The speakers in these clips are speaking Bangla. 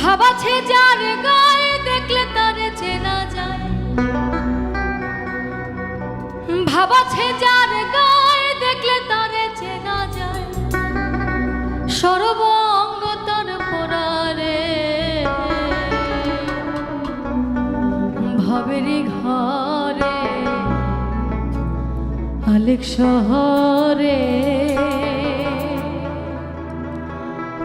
ভাবাছে যার গায়ে দেখলে তারে চেনা যায়। ভাবাছে যার গায়ে দেখলে তারে চেনা যায়। সর্বঙ্গ তার পরারে। ভাবেরই ঘরে, আলেক শহরে।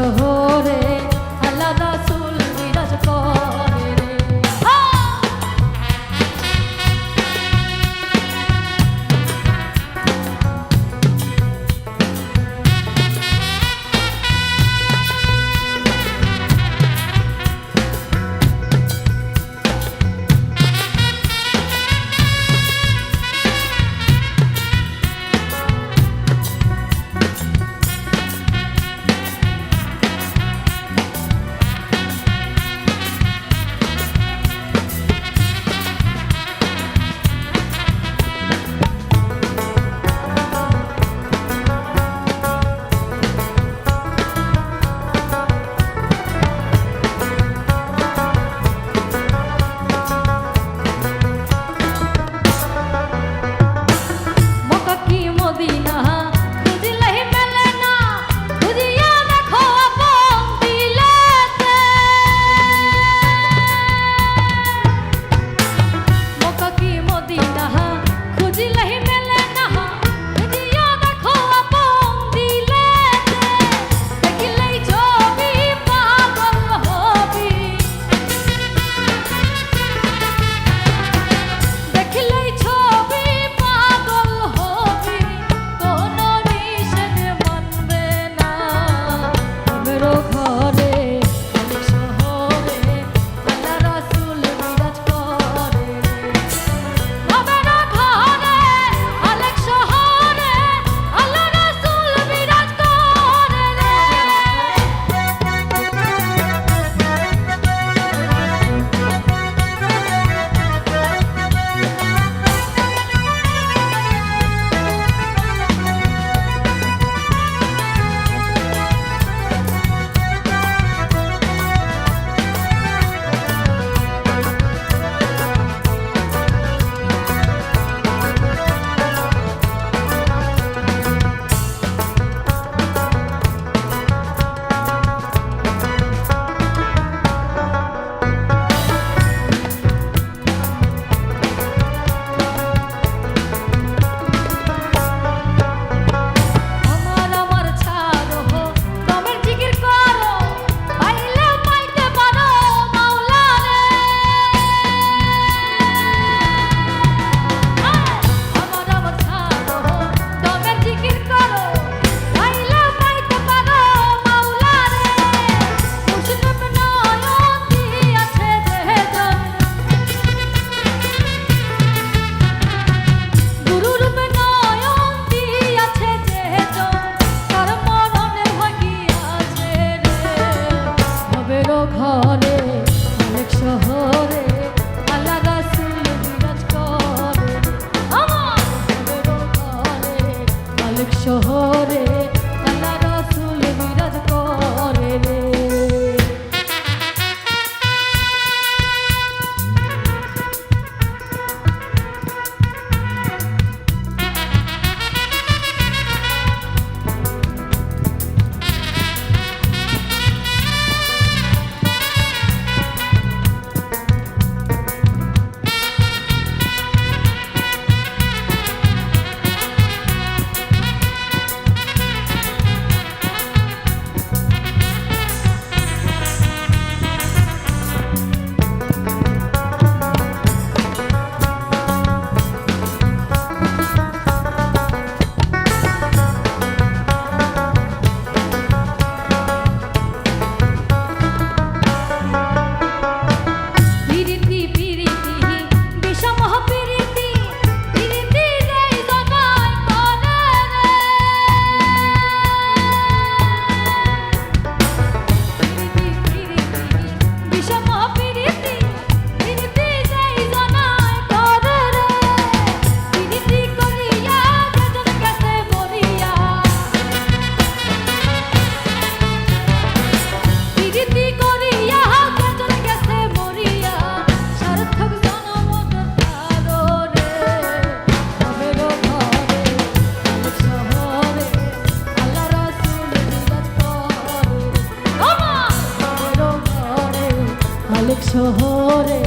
Oh.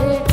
রে